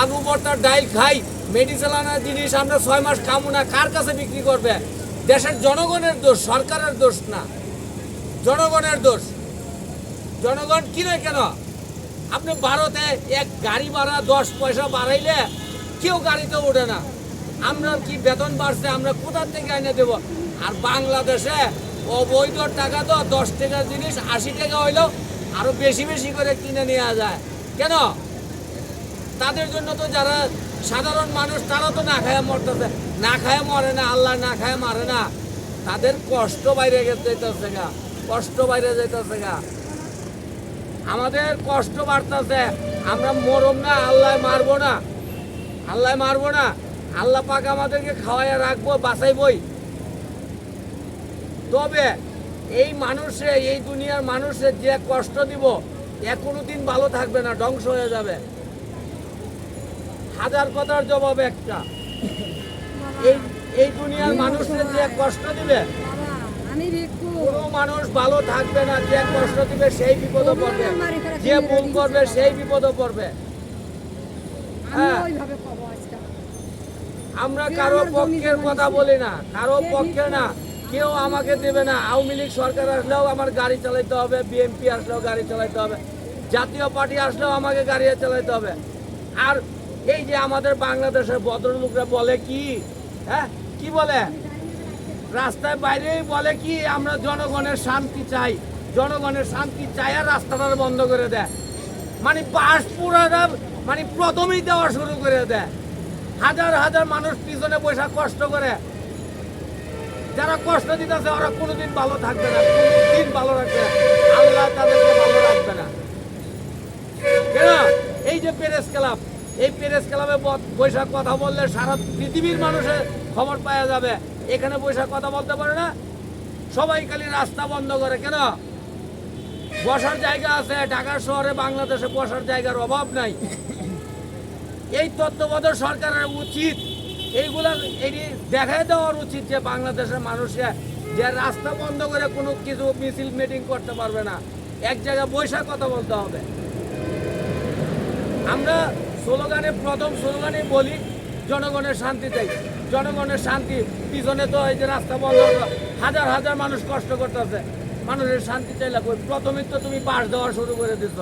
আলু ভর্তার ডাইল খাই মেডিসিন আনার জিনিস আমরা ছয় মাস খাব না, কার কাছে বিক্রি করবে? দেশের জনগণের দোষ, সরকারের দোষ না। জনগণের দোষ। জনগণ কিনে কেন? আপনি ভারতে এক গাড়ি ভাড়া দশ পয়সা বাড়াইলে কেউ গাড়িতে ওঠে না। আমরা কি বেতন বাড়ছে, আমরা কোথা থেকে এনে দেব? আর বাংলাদেশে অবৈধ টাকা তো দশ টাকার জিনিস আশি টাকা হইলেও আরও বেশি বেশি করে কিনে নেওয়া যায়। কেন? তাদের জন্য তো যারা সাধারণ মানুষ, তারা তো না খায় মরতেছে। না খায় মরে না, আল্লাহ না খায় মারে না। তাদের কষ্ট বাইরে যেতেছে গা, কষ্ট বাইরে যেতেছে গা। আমাদের কষ্ট বাড়তেছে, আমরা মরম না, আল্লাহ মারবো না। আল্লাহ মারবো না, আল্লাহ পাক আমাদেরকে খাওয়াইয়া রাখব, বাঁচাইবই। তবে এই মানুষে, এই দুনিয়ার মানুষে যে কষ্ট দিব, এ কোনো দিন ভালো থাকবে না, ধ্বংস হয়ে যাবে। হাজার কথার জবাব একটা। এই এই দুনিয়ার মানুষের যে কষ্ট দিবে কোনো মানুষ ভালো থাকবে না যে কষ্ট দিবে সেই বিপদে পড়বে। যে ভুল করবে সেই বিপদে পড়বে। হ্যাঁ। আমরা কারও পক্ষের কথা বলি না। কারও পক্ষে না। কেউ আমাকে দেবে না। আওয়ামী লীগ সরকার আসলেও আমার গাড়ি চালাইতে হবে বিএনপি আসলেও গাড়ি চালাইতে হবে জাতীয় পার্টি আসলেও আমাকে গাড়ি চালাইতে হবে। আর এই যে আমাদের বাংলাদেশের ভদ্রলোকরা বলে কি? হ্যাঁ? কি বলে? রাস্তায় বাইরেই বলে কি, আমরা জনগণের শান্তি চাই। জনগণের শান্তি চাই আর রাস্তাটা বন্ধ করে দেয়। মানে বাস পুরাটা মানে প্রথমেই দেওয়া শুরু করে দেয়। হাজার হাজার মানুষ পিছনে বসে কষ্ট করে। যারা কষ্ট দিতেছে, ওরা কোনোদিন ভালো থাকবে না, কোনোদিন ভালো রাখবে আল্লাহ তাদেরকে ভালো রাখবে না। এই যে প্যারেস ক্লাব এই প্যারেস ক্লাবে বৈশাখ কথা বললে সারা পৃথিবীর মানুষের খবর পাওয়া যাবে। এখানে বৈশাখ কথা বলতে পারে না। সবাই খালি রাস্তা বন্ধ করে, কেন? বসার জায়গা আছে ঢাকা শহরে বাংলাদেশে বসার জায়গার অভাব নাই। এই তত্ত্বাবধায়ক সরকারের উচিত, এইগুলা এটি দেখাই দেওয়ার উচিত যে বাংলাদেশের মানুষকে যে রাস্তা বন্ধ করে কোনো কিছু মিছিল, মিটিং করতে পারবে না। এক জায়গায় বৈশাখ কথা বলতে হবে। আমরা স্লোগানে প্রথম স্লোগানে বলি, জনগণের শান্তি চাই জনগণের শান্তি, পিছনে তো এই যে রাস্তা বন্ধ, হাজার হাজার মানুষ কষ্ট করতেছে। মানুষের শান্তি চাইলে কই? প্রথমেই তো তুমি পাশ দেওয়া শুরু করে দিছ।